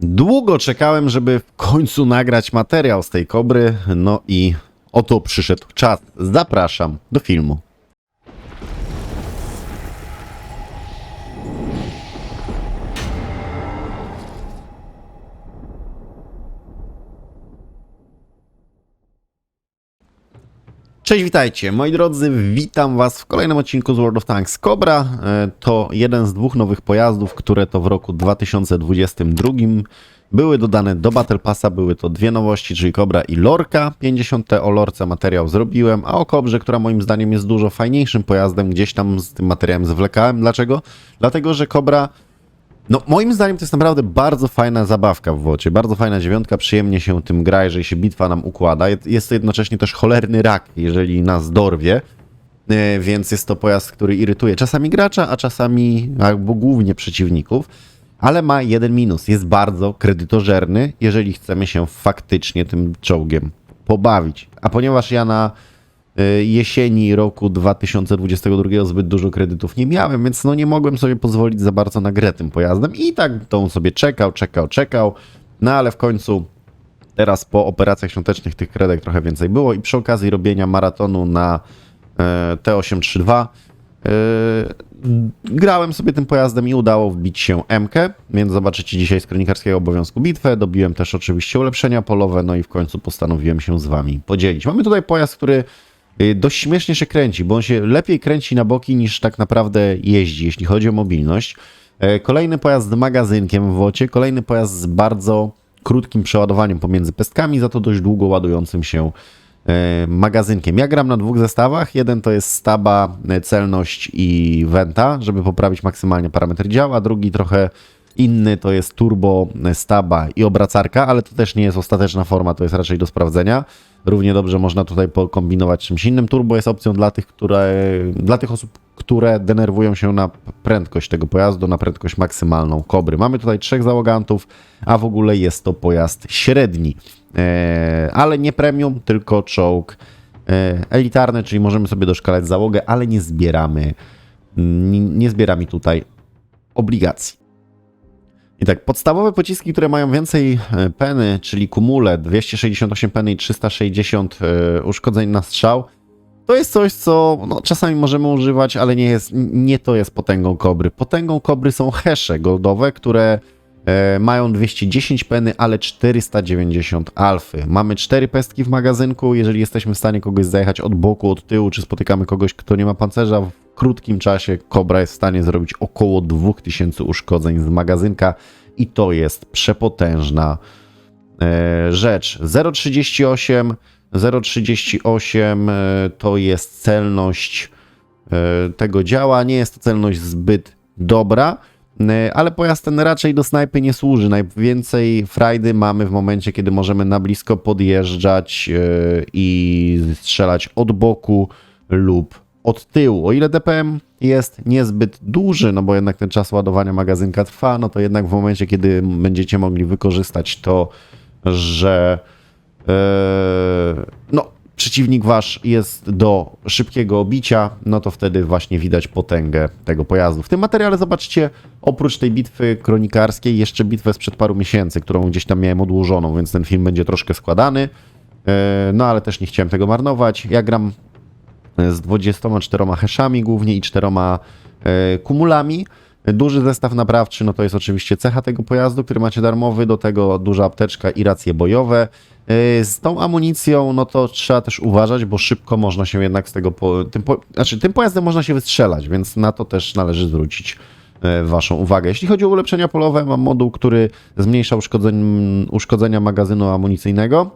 Długo czekałem, żeby w końcu nagrać materiał z tej kobry, no i oto przyszedł czas. Zapraszam do filmu. Cześć, witajcie. Moi drodzy, witam was w kolejnym odcinku z World of Tanks. Cobra e, to jeden z dwóch nowych pojazdów, które to w roku 2022 były dodane do Battle Passa. Były to dwie nowości, czyli Cobra i Lorka. 50 o Lorce materiał zrobiłem, a o Cobrze, która moim zdaniem jest dużo fajniejszym pojazdem, gdzieś tam z tym materiałem zwlekałem. Dlaczego? Dlatego, że Cobra no, moim zdaniem to jest naprawdę bardzo fajna zabawka w wocie. Bardzo fajna dziewiątka, przyjemnie się tym gra, jeżeli się bitwa nam układa. Je- Jest to jednocześnie też cholerny rak, jeżeli nas dorwie. E, Więc jest to pojazd, który irytuje czasami gracza, a czasami albo głównie przeciwników. Ale ma jeden minus. Jest bardzo kredytożerny, jeżeli chcemy się faktycznie tym czołgiem pobawić. A ponieważ ja na jesieni roku 2022 zbyt dużo kredytów nie miałem, więc no nie mogłem sobie pozwolić za bardzo na grę tym pojazdem i tak on sobie czekał, czekał, czekał, no ale w końcu teraz po operacjach świątecznych tych kredek trochę więcej było i przy okazji robienia maratonu na e, T832 e, grałem sobie tym pojazdem i udało wbić się MK, więc zobaczycie dzisiaj z kronikarskiego obowiązku bitwę. Dobiłem też oczywiście ulepszenia polowe, no i w końcu postanowiłem się z wami podzielić. Mamy tutaj pojazd, który y, dość śmiesznie się kręci, bo on się lepiej kręci na boki niż tak naprawdę jeździ, jeśli chodzi o mobilność. E, Kolejny pojazd z magazynkiem w wocie, kolejny pojazd z bardzo krótkim przeładowaniem pomiędzy pestkami, za to dość długo ładującym się e, magazynkiem. Ja gram na dwóch zestawach. Jeden to jest staba, e, celność i wenta, żeby poprawić maksymalnie parametry działa. Drugi trochę inny to jest turbo, staba i obracarka, ale to też nie jest ostateczna forma, to jest raczej do sprawdzenia. Równie dobrze można tutaj pokombinować czymś innym. Turbo jest opcją dla tych, które, dla tych osób, które denerwują się na prędkość tego pojazdu, na prędkość maksymalną kobry. Mamy tutaj trzech załogantów, a w ogóle jest to pojazd średni, e, ale nie premium, tylko czołg e, elitarny, czyli możemy sobie doszkalać załogę, ale nie zbieramy, nie, nie zbieramy tutaj obligacji. I tak, podstawowe pociski, które mają więcej e, peny, czyli kumule 268 peny i 360 e, uszkodzeń na strzał, to jest coś, co no, czasami możemy używać, ale nie, jest, nie to jest potęgą kobry. Potęgą kobry są hesze goldowe, które e, mają 210 peny, ale 490 alfy. Mamy 4 pestki w magazynku. Jeżeli jesteśmy w stanie kogoś zajechać od boku, od tyłu, czy spotykamy kogoś, kto nie ma pancerza, krótkim czasie kobra jest w stanie zrobić około 2000 uszkodzeń z magazynka i to jest przepotężna e, rzecz. 0,38 0,38 e, to jest celność e, tego działa. Nie jest to celność zbyt dobra, ale pojazd ten raczej do snajpy nie służy. Najwięcej frajdy mamy w momencie, kiedy możemy na blisko podjeżdżać i strzelać od boku lub od tyłu. O ile DPM jest niezbyt duży, no bo jednak ten czas ładowania magazynka trwa, no to jednak w momencie, kiedy będziecie mogli wykorzystać to, że Eee, no, przeciwnik wasz jest do szybkiego obicia, no to wtedy właśnie widać potęgę tego pojazdu. W tym materiale zobaczcie, oprócz tej bitwy kronikarskiej, jeszcze bitwę sprzed paru miesięcy, którą gdzieś tam miałem odłożoną, więc ten film będzie troszkę składany. Eee, No ale też nie chciałem tego marnować. Ja gram z 24 heszami głównie i 4 e, kumulami. Duży zestaw naprawczy, no to jest oczywiście cecha tego pojazdu, który macie darmowy, do tego duża apteczka i racje bojowe. E, Z tą amunicją, no to trzeba też uważać, bo szybko można się jednak z tego, po, tym, po, znaczy tym pojazdem można się wystrzelać, więc na to też należy zwrócić e, Waszą uwagę. Jeśli chodzi o ulepszenia polowe, mam moduł, który zmniejsza uszkodzeń, uszkodzenia magazynu amunicyjnego,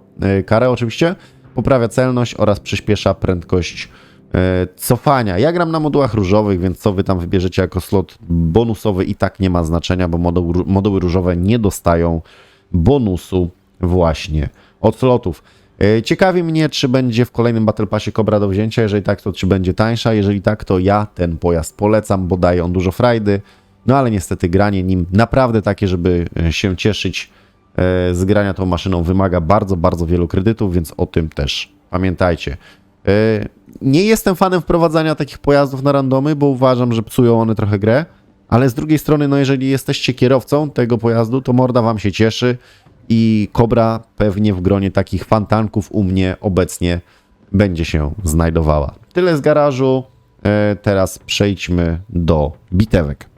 karę oczywiście, poprawia celność oraz przyspiesza prędkość cofania. Ja gram na modułach różowych, więc co wy tam wybierzecie jako slot bonusowy i tak nie ma znaczenia, bo moduł, moduły różowe nie dostają bonusu właśnie od slotów. E, Ciekawi mnie, czy będzie w kolejnym Battle Passie Cobra do wzięcia. Jeżeli tak, to czy będzie tańsza. Jeżeli tak, to ja ten pojazd polecam, bo daje on dużo frajdy. No ale niestety granie nim naprawdę takie, żeby e, się cieszyć e, z grania tą maszyną wymaga bardzo, bardzo wielu kredytów, więc o tym też pamiętajcie. E, Nie jestem fanem wprowadzania takich pojazdów na randomy, bo uważam, że psują one trochę grę, Ale z drugiej strony, no jeżeli jesteście kierowcą tego pojazdu, to morda wam się cieszy i Kobra pewnie w gronie takich fantanków u mnie obecnie będzie się znajdowała. Tyle z garażu. E, teraz przejdźmy do bitewek.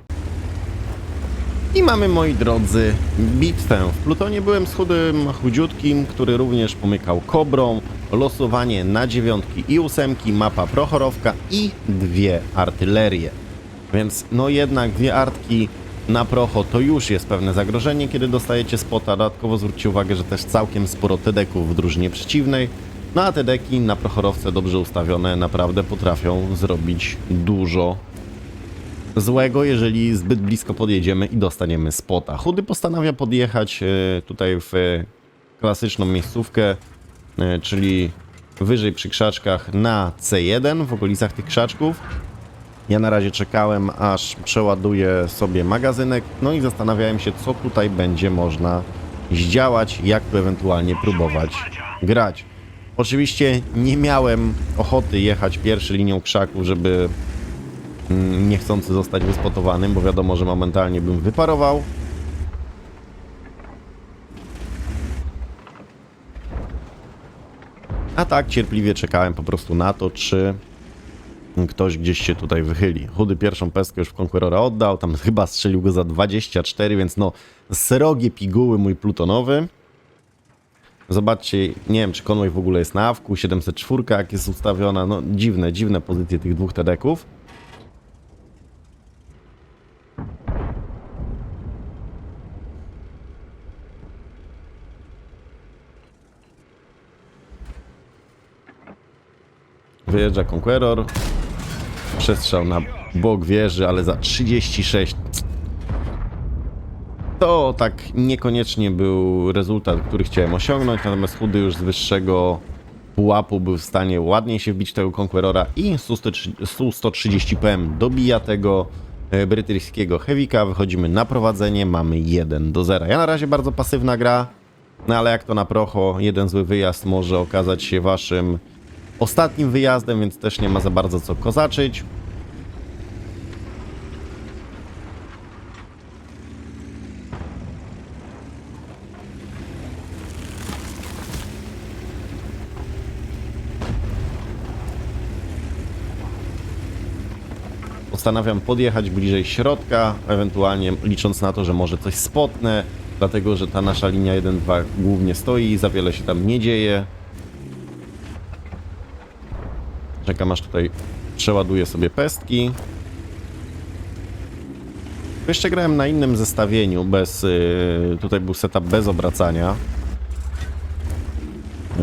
I mamy, moi drodzy, bitwę. W Plutonie byłem z chudym, chudziutkim, który również pomykał kobrą. Losowanie na dziewiątki i ósemki, mapa prochorowka i dwie artylerie. Więc no jednak dwie artki na procho to już jest pewne zagrożenie, kiedy dostajecie spota. Dodatkowo zwróćcie uwagę, że też całkiem sporo tedeków w drużynie przeciwnej. No a te deki na prochorowce dobrze ustawione naprawdę potrafią zrobić dużo złego, jeżeli zbyt blisko podjedziemy i dostaniemy spota. Chudy postanawia podjechać e, tutaj w e, klasyczną miejscówkę, e, czyli wyżej przy krzaczkach na C1 w okolicach tych krzaczków. Ja na razie czekałem, aż przeładuję sobie magazynek, no i zastanawiałem się, co tutaj będzie można zdziałać, jak tu ewentualnie próbować grać. Oczywiście nie miałem ochoty jechać pierwszy linią krzaków, żeby niechcący zostać wyspotowanym, bo wiadomo, że momentalnie bym wyparował. A tak cierpliwie czekałem po prostu na to, czy ktoś gdzieś się tutaj wychyli. Chudy pierwszą pestkę już w Conquerora oddał, tam chyba strzelił go za 24, więc no srogie piguły mój plutonowy. Zobaczcie, nie wiem czy Conway w ogóle jest na awku, 704 jak jest ustawiona, no dziwne, dziwne pozycje tych dwóch tedeków. Wyjeżdża Conqueror. Przestrzał na bok wieży, ale za 36. To tak niekoniecznie był rezultat, który chciałem osiągnąć, natomiast chudy już z wyższego pułapu był w stanie ładniej się wbić tego Conquerora i Su-130 PM dobija tego brytyjskiego Heavika. Wychodzimy na prowadzenie, mamy 1 do 0. Ja na razie bardzo pasywna gra, no ale jak to na procho, jeden zły wyjazd może okazać się waszym ostatnim wyjazdem, więc też nie ma za bardzo co kozaczyć. Postanawiam podjechać bliżej środka, ewentualnie licząc na to, że może coś spotnę, dlatego że ta nasza linia 1-2 głównie stoi i za wiele się tam nie dzieje. Czekam aż tutaj przeładuję sobie pestki. Jeszcze grałem na innym zestawieniu, bez, yy, tutaj był setup bez obracania.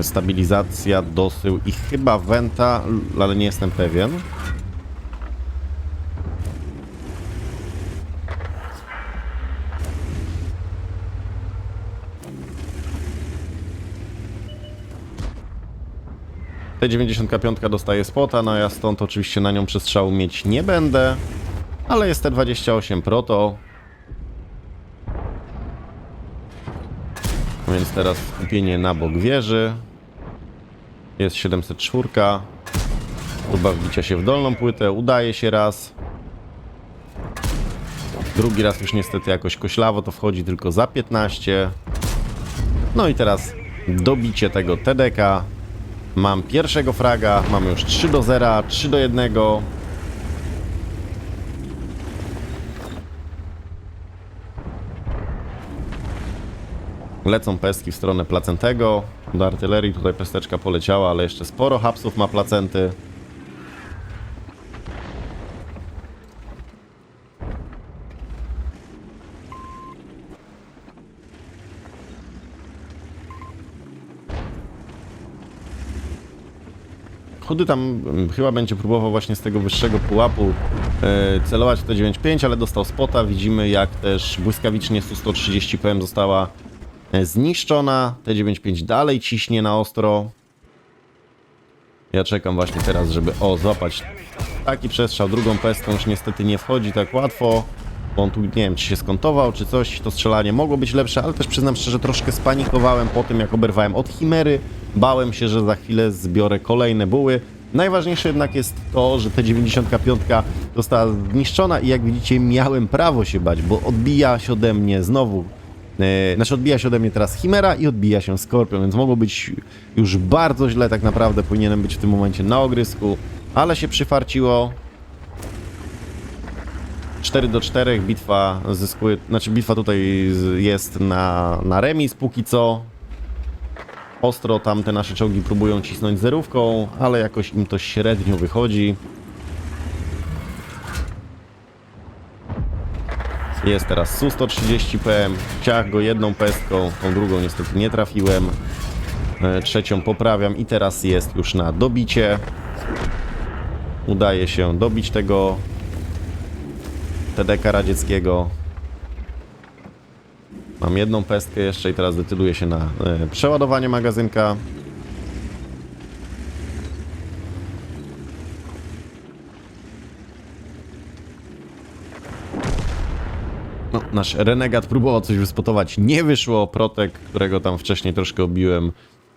Stabilizacja, dosył i chyba wenta, ale nie jestem pewien. T95 dostaje spota, no ja stąd oczywiście na nią przestrzału mieć nie będę, ale jest T28 Proto. Więc teraz skupienie na bok wieży. Jest 704. Próba wbicia się w dolną płytę, udaje się raz. Drugi raz już niestety jakoś koślawo to wchodzi tylko za 15. No i teraz dobicie tego TDK. Mam pierwszego fraga, mamy już 3 do 0, 3 do 1. Lecą pestki w stronę placentego. Do artylerii tutaj pesteczka poleciała, ale jeszcze sporo hapsów ma placenty. Tam mm, chyba będzie próbował właśnie z tego wyższego pułapu e, celować w T95, ale dostał spota. Widzimy jak też błyskawicznie Su-130 PM została e, zniszczona. T95 dalej ciśnie na ostro. Ja czekam właśnie teraz, żeby o, złapać taki przestrzał. Drugą pestką już niestety nie wchodzi tak łatwo. Bo on tu, nie wiem, czy się skontował, czy coś. To strzelanie mogło być lepsze, ale też przyznam szczerze, troszkę spanikowałem po tym, jak oberwałem od Chimery. Bałem się, że za chwilę zbiorę kolejne buły. Najważniejsze jednak jest to, że ta 95 została zniszczona i jak widzicie miałem prawo się bać, bo odbija się ode mnie znowu e, znaczy odbija się ode mnie teraz Chimera i odbija się Skorpion, więc mogło być już bardzo źle tak naprawdę, powinienem być w tym momencie na ogrysku, ale się przyfarciło. 4 do 4, bitwa zyskuje, znaczy bitwa tutaj jest na, na remis póki co. Ostro tam te nasze czołgi próbują cisnąć zerówką, ale jakoś im to średnio wychodzi. Jest teraz Su-130 PM, ciach go jedną pestką, tą drugą niestety nie trafiłem. E, Trzecią poprawiam i teraz jest już na dobicie. Udaje się dobić tego TDK radzieckiego. Mam jedną pestkę jeszcze i teraz decyduję się na e, przeładowanie magazynka. No, nasz renegat próbował coś wyspotować, nie wyszło. Protek, którego tam wcześniej troszkę obiłem,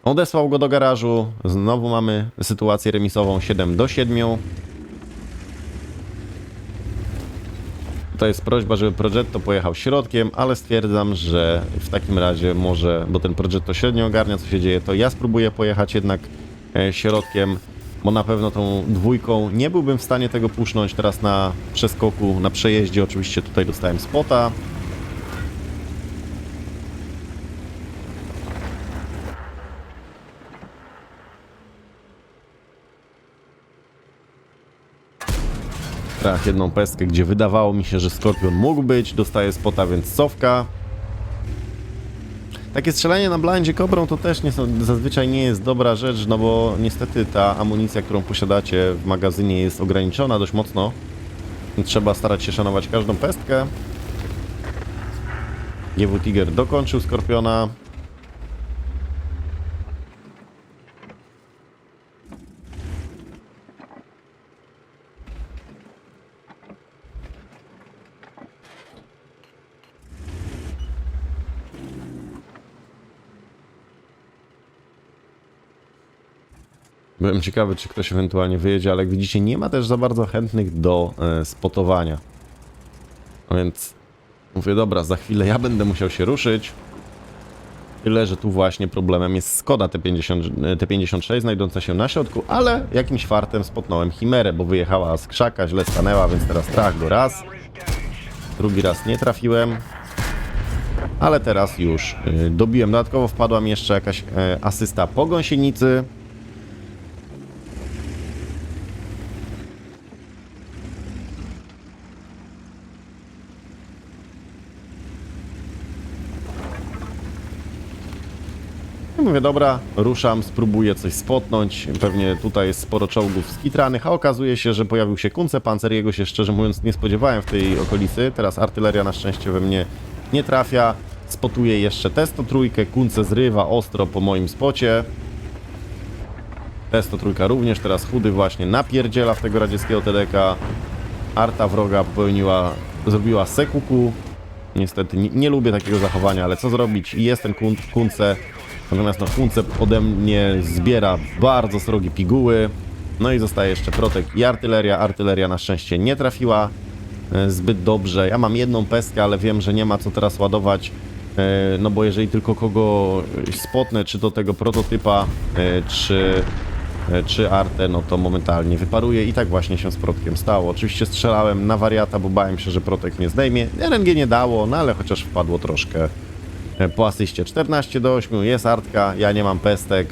odesłał go do garażu. Znowu mamy sytuację remisową 7 do 7. To jest prośba, żeby Progetto pojechał środkiem, ale stwierdzam, że w takim razie może, bo ten Progetto średnio ogarnia co się dzieje, to ja spróbuję pojechać jednak e, środkiem, bo na pewno tą dwójką nie byłbym w stanie tego pusznąć teraz na przeskoku, na przejeździe. Oczywiście tutaj dostałem spota. Trach jedną pestkę, gdzie wydawało mi się, że Skorpion mógł być. Dostaje spota, więc cofka. Takie strzelanie na blindzie kobrą to też nie, zazwyczaj nie jest dobra rzecz, no bo niestety ta amunicja, którą posiadacie w magazynie jest ograniczona dość mocno. Trzeba starać się szanować każdą pestkę. GW Tiger dokończył Skorpiona. Byłem ciekawy, czy ktoś ewentualnie wyjedzie, ale jak widzicie, nie ma też za bardzo chętnych do e, spotowania. A więc mówię, dobra, za chwilę ja będę musiał się ruszyć. Tyle, że tu właśnie problemem jest Skoda T50, e, T56 znajdująca się na środku, ale jakimś fartem spotnąłem Chimerę, bo wyjechała z krzaka, źle stanęła, więc teraz trach go raz. Drugi raz nie trafiłem. Ale teraz już y, dobiłem. Dodatkowo wpadła mi jeszcze jakaś asysta po gąsienicy. Mówię, dobra, ruszam, spróbuję coś spotnąć. Pewnie tutaj jest sporo czołgów skitranych, a okazuje się, że pojawił się Kunce Panzer. Jego się szczerze mówiąc nie spodziewałem w tej okolicy. Teraz artyleria na szczęście we mnie nie trafia. Spotuję jeszcze testo trójkę. Kunce zrywa ostro po moim spocie. Testo trójka również, teraz chudy właśnie napierdziela w tego radzieckiego TDK. Arta wroga popełniła, zrobiła sekuku. Niestety nie, nie lubię takiego zachowania, ale co zrobić? Jest ten kun, kunce. Natomiast no kunce ode mnie zbiera bardzo srogie piguły. No i zostaje jeszcze protek i artyleria. Artyleria na szczęście nie trafiła e, zbyt dobrze. Ja mam jedną pestkę, ale wiem, że nie ma co teraz ładować. e, No bo jeżeli tylko kogo spotnę, czy do tego prototypa, e, czy, czy artę, no to momentalnie wyparuje i tak właśnie się z protkiem stało. Oczywiście strzelałem na wariata, bo bałem się, że protek mnie zdejmie. RNG nie dało, no ale chociaż wpadło troszkę po asyście. 14 do 8, jest artka, ja nie mam pestek.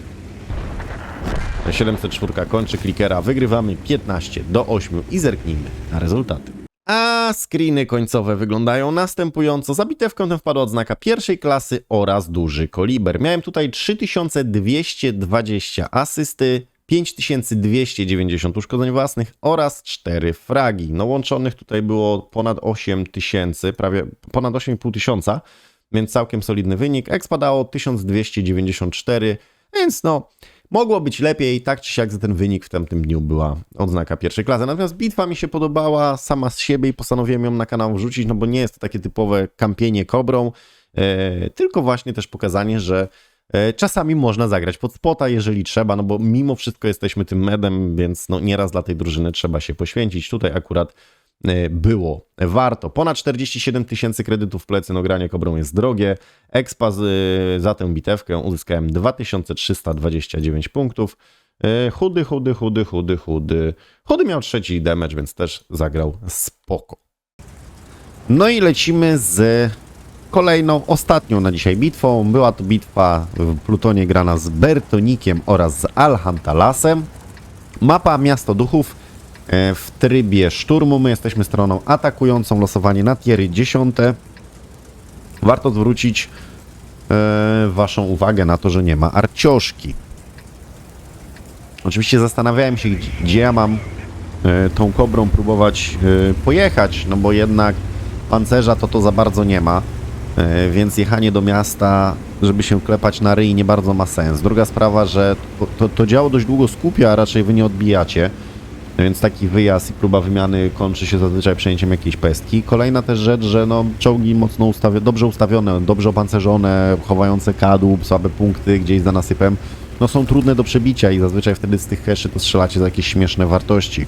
704 kończy klikera, wygrywamy 15 do 8 i zerknijmy na rezultaty. A screeny końcowe wyglądają następująco. Za bitewką tę wpadła odznaka pierwszej klasy oraz duży koliber. Miałem tutaj 3220 asysty, 5290 uszkodzeń własnych oraz 4 fragi. No łączonych tutaj było ponad 8000, prawie ponad 8,5 tysiąca, więc całkiem solidny wynik. Expa dało 1294, więc no mogło być lepiej, tak czy siak za ten wynik w tamtym dniu była odznaka pierwszej klasy. Natomiast bitwa mi się podobała sama z siebie i postanowiłem ją na kanał wrzucić, no bo nie jest to takie typowe kampienie kobrą, e, tylko właśnie też pokazanie, że E, Czasami można zagrać pod spota, jeżeli trzeba, no bo mimo wszystko jesteśmy tym medem, więc no nieraz dla tej drużyny trzeba się poświęcić. Tutaj akurat było warto. Ponad 47 tysięcy kredytów w plecy, no granie kobrą jest drogie. Expa e, za tę bitewkę uzyskałem 2329 punktów. E, Chudy, chudy, chudy, chudy, chudy. Chudy miał trzeci damage, więc też zagrał spoko. No i lecimy z kolejną, ostatnią na dzisiaj bitwą. Była to bitwa w Plutonie grana z Bertonikiem oraz z Alhantalasem. Mapa Miasto Duchów e, w trybie szturmu. My jesteśmy stroną atakującą, losowanie na tiery 10. Warto zwrócić e, Waszą uwagę na to, że nie ma arcioszki. Oczywiście zastanawiałem się, gdzie, ja mam e, tą kobrą próbować e, pojechać, no bo jednak pancerza to to za bardzo nie ma, e, więc jechanie do miasta, żeby się klepać na ryj nie bardzo ma sens. Druga sprawa, że to, to działo dość długo skupia, a raczej wy nie odbijacie, więc taki wyjazd i próba wymiany kończy się zazwyczaj przejęciem jakiejś pestki. Kolejna też rzecz, że no, czołgi mocno dobrze ustawione, dobrze opancerzone, chowające kadłub, słabe punkty gdzieś za nasypem, no są trudne do przebicia i zazwyczaj wtedy z tych heszy to strzelacie za jakieś śmieszne wartości.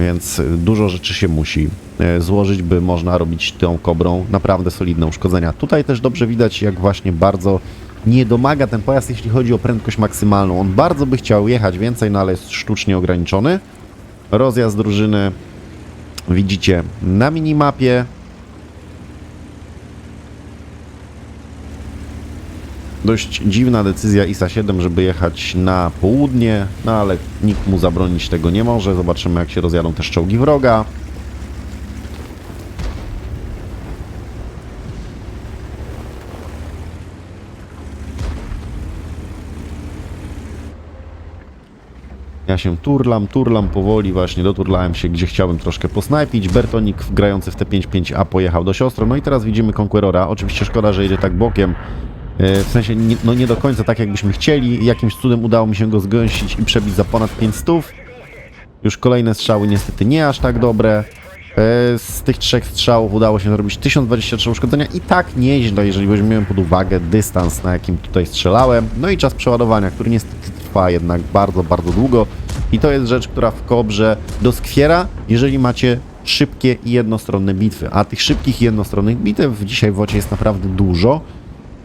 Więc y, dużo rzeczy się musi e, złożyć, by można robić tą kobrą naprawdę solidne uszkodzenia. Tutaj też dobrze widać, jak właśnie bardzo nie domaga ten pojazd, jeśli chodzi o prędkość maksymalną. On bardzo by chciał jechać więcej, no ale jest sztucznie ograniczony. Rozjazd drużyny widzicie na minimapie. Dość dziwna decyzja ISA 7, żeby jechać na południe, no ale nikt mu zabronić tego nie może. Zobaczymy jak się rozjadą też czołgi wroga. Ja się turlam, turlam powoli, właśnie doturlałem się, gdzie chciałbym troszkę posnajpić. Bertonik grający w T5-5A pojechał do siostro. No i teraz widzimy Conquerora. Oczywiście szkoda, że jedzie tak bokiem. E, W sensie nie, no nie do końca tak, jakbyśmy chcieli. Jakimś cudem udało mi się go zgęścić i przebić za ponad 500. Już kolejne strzały niestety nie aż tak dobre. E, Z tych trzech strzałów udało się zrobić 1023 uszkodzenia i tak nieźle, jeżeli weźmiemy pod uwagę dystans, na jakim tutaj strzelałem. No i czas przeładowania, który niestety trwa jednak bardzo, bardzo długo. I to jest rzecz, która w kobrze doskwiera, jeżeli macie szybkie i jednostronne bitwy. A tych szybkich i jednostronnych bitew dzisiaj w Wocie jest naprawdę dużo.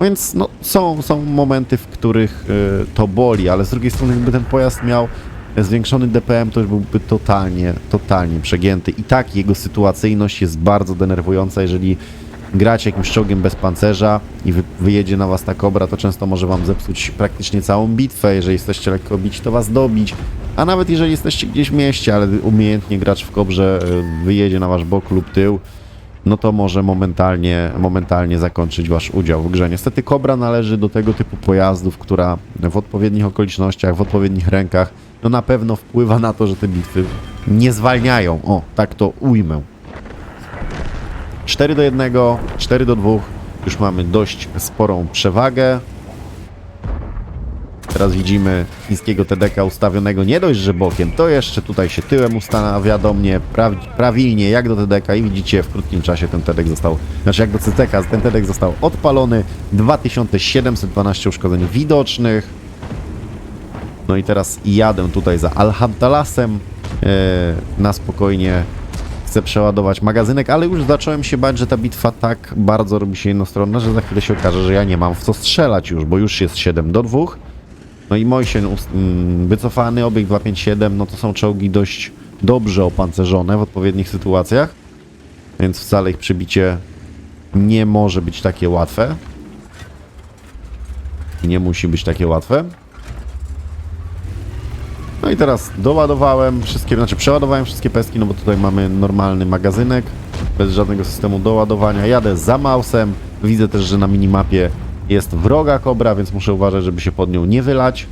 Więc no, są, są momenty, w których y, to boli, ale z drugiej strony, gdyby ten pojazd miał zwiększony DPM, to już byłby totalnie, totalnie przegięty. I tak jego sytuacyjność jest bardzo denerwująca, jeżeli gracie jakimś czołgiem bez pancerza i wy, wyjedzie na was ta kobra, to często może wam zepsuć praktycznie całą bitwę. Jeżeli jesteście lekko bici, to was dobić. A nawet jeżeli jesteście gdzieś w mieście, ale umiejętnie gracz w kobrze y, wyjedzie na wasz bok lub tył, no to może momentalnie, momentalnie zakończyć wasz udział w grze. Niestety Kobra należy do tego typu pojazdów, która w odpowiednich okolicznościach, w odpowiednich rękach, no na pewno wpływa na to, że te bitwy nie zwalniają. O, tak to ujmę. 4 do 1, 4 do 2. Już mamy dość sporą przewagę. Teraz widzimy chińskiego TDK ustawionego nie dość, że bokiem, to jeszcze tutaj się tyłem ustanawia do mnie pra prawilnie jak do TDK i widzicie w krótkim czasie ten TDK został, znaczy jak do CTK, ten TDK został odpalony, 2712 uszkodzeń widocznych. No i teraz jadę tutaj za Alhamtalasem, e, na spokojnie chcę przeładować magazynek, ale już zacząłem się bać, że ta bitwa tak bardzo robi się jednostronna, że za chwilę się okaże, że ja nie mam w co strzelać już, bo już jest 7 do 2. No i Mojsien mm, wycofany, obieg 257, no to są czołgi dość dobrze opancerzone w odpowiednich sytuacjach, więc wcale ich przybicie nie może być takie łatwe. Nie musi być takie łatwe. No i teraz doładowałem wszystkie, znaczy przeładowałem wszystkie pestki, no bo tutaj mamy normalny magazynek, bez żadnego systemu doładowania. Jadę za mausem, widzę też, że na minimapie jest wroga kobra, więc muszę uważać, żeby się pod nią nie wylać.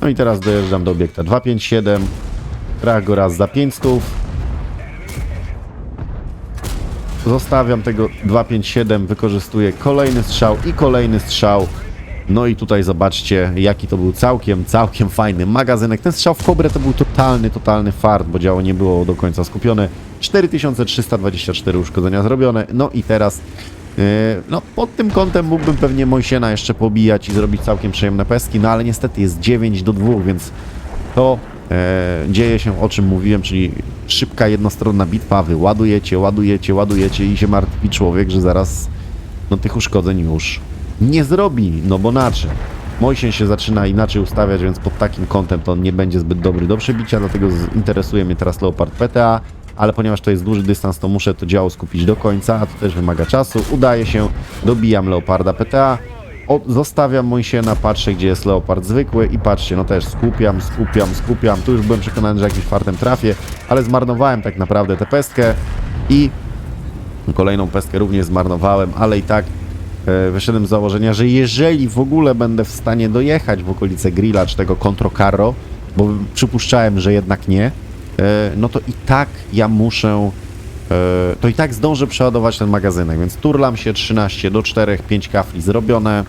No i teraz dojeżdżam do obiekta 257, trach go raz za 500. Zostawiam tego 257, wykorzystuję kolejny strzał i kolejny strzał. No i tutaj zobaczcie, jaki to był całkiem, całkiem fajny magazynek. Ten strzał w kobrę to był totalny, totalny fart, bo działo nie było do końca skupione. 4324 uszkodzenia zrobione. No i teraz, yy, no pod tym kątem mógłbym pewnie Mojsiena jeszcze pobijać i zrobić całkiem przyjemne peski, no ale niestety jest 9 do 2, więc to dzieje się o czym mówiłem, czyli szybka, jednostronna bitwa, wy ładujecie, ładujecie, ładujecie i się martwi człowiek, że zaraz no tych uszkodzeń już nie zrobi, no bo na czym? Mojsien się zaczyna inaczej ustawiać, więc pod takim kątem to on nie będzie zbyt dobry do przebicia, dlatego interesuje mnie teraz Leopard PTA, ale ponieważ to jest dłuży dystans, to muszę to działo skupić do końca, a to też wymaga czasu. Udaje się, dobijam Leoparda PTA, o, zostawiam Mojsiena, patrzę gdzie jest Leopard zwykły i patrzcie, no też skupiam, skupiam, skupiam. Tu już byłem przekonany, że jakimś fartem trafię, ale zmarnowałem tak naprawdę tę pestkę i Kolejną pestkę również zmarnowałem, ale i tak e, wyszedłem z założenia, że jeżeli w ogóle będę w stanie dojechać w okolice grilla czy tego Contro Carro, bo przypuszczałem, że jednak nie, e, no to i tak ja muszę, to i tak zdążę przeładować ten magazynek, więc turlam się 13 do 4, 5 kafli zrobione.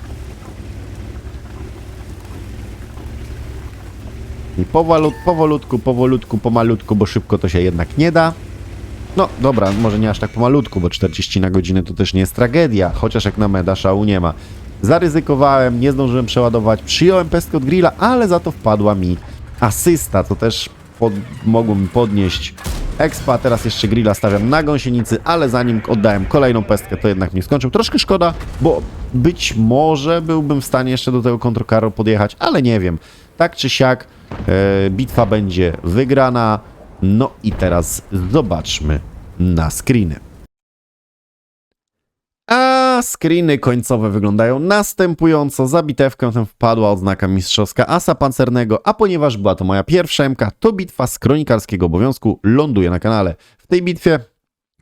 I powalut, powolutku, powolutku, pomalutku, bo szybko to się jednak nie da. No dobra, może nie aż tak pomalutku, bo 40 na godzinę to też nie jest tragedia, chociaż jak na meda szału nie ma. Zaryzykowałem, nie zdążyłem przeładować, przyjąłem pestkę od grilla, ale za to wpadła mi asysta, to też pod, mi podnieść expa, teraz jeszcze grilla stawiam na gąsienicy, ale zanim oddałem kolejną pestkę, to jednak nie skończył. Troszkę szkoda, bo być może byłbym w stanie jeszcze do tego kontrokaro podjechać, ale nie wiem. Tak czy siak, e, bitwa będzie wygrana. No i teraz zobaczmy na screeny. A screeny końcowe wyglądają następująco. Za bitewkę tę wpadła odznaka mistrzowska asa pancernego, a ponieważ była to moja pierwsza MK, to bitwa z kronikarskiego obowiązku ląduje na kanale. W tej bitwie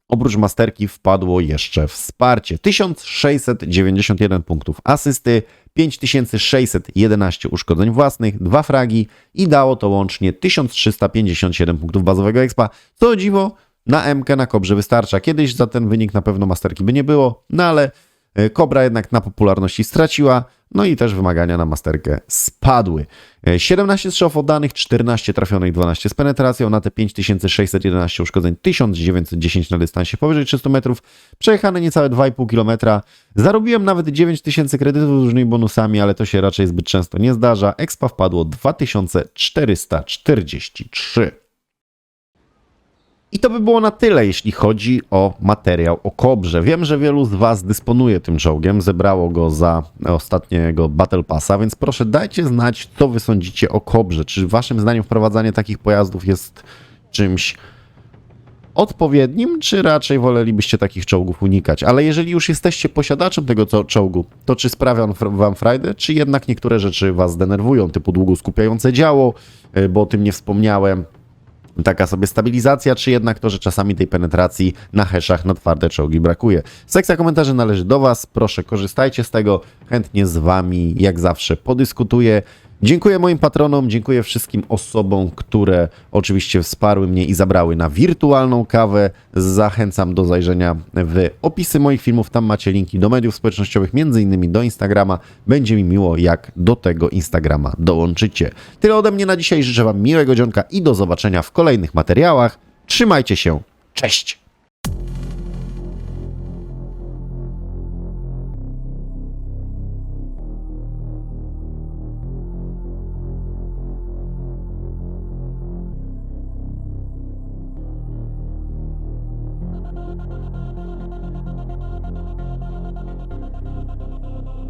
oprócz masterki wpadło jeszcze wsparcie. 1691 punktów asysty, 5611 uszkodzeń własnych, 2 fragi i dało to łącznie 1357 punktów bazowego expa. Co dziwo, na MK na Kobrze wystarcza. Kiedyś za ten wynik na pewno masterki by nie było, no ale e, Kobra jednak na popularności straciła, no i też wymagania na masterkę spadły. E, 17 strzałów oddanych, 14 trafionych, 12 z penetracją, na te 5611 uszkodzeń, 1910 na dystansie powyżej 300 metrów, przejechane niecałe 2,5 km. Zarobiłem nawet 9000 kredytów z różnymi bonusami, ale to się raczej zbyt często nie zdarza. Expa wpadło 2443. I to by było na tyle, jeśli chodzi o materiał o Kobrze. Wiem, że wielu z Was dysponuje tym czołgiem, zebrało go za ostatniego Battle Passa, więc proszę dajcie znać, co Wy sądzicie o Kobrze. Czy Waszym zdaniem wprowadzanie takich pojazdów jest czymś odpowiednim, czy raczej wolelibyście takich czołgów unikać? Ale jeżeli już jesteście posiadaczem tego co- czołgu, to czy sprawia on Wam frajdę, czy jednak niektóre rzeczy Was denerwują, typu długo skupiające działo, y, bo o tym nie wspomniałem, taka sobie stabilizacja, czy jednak to, że czasami tej penetracji na heszach na twarde czołgi brakuje. Sekcja komentarzy należy do Was, proszę korzystajcie z tego, chętnie z Wami jak zawsze podyskutuję. Dziękuję moim patronom, dziękuję wszystkim osobom, które oczywiście wsparły mnie i zabrały na wirtualną kawę. Zachęcam do zajrzenia w opisy moich filmów, tam macie linki do mediów społecznościowych, między innymi do Instagrama. Będzie mi miło, jak do tego Instagrama dołączycie. Tyle ode mnie na dzisiaj, życzę Wam miłego dzionka i do zobaczenia w kolejnych materiałach. Trzymajcie się, cześć!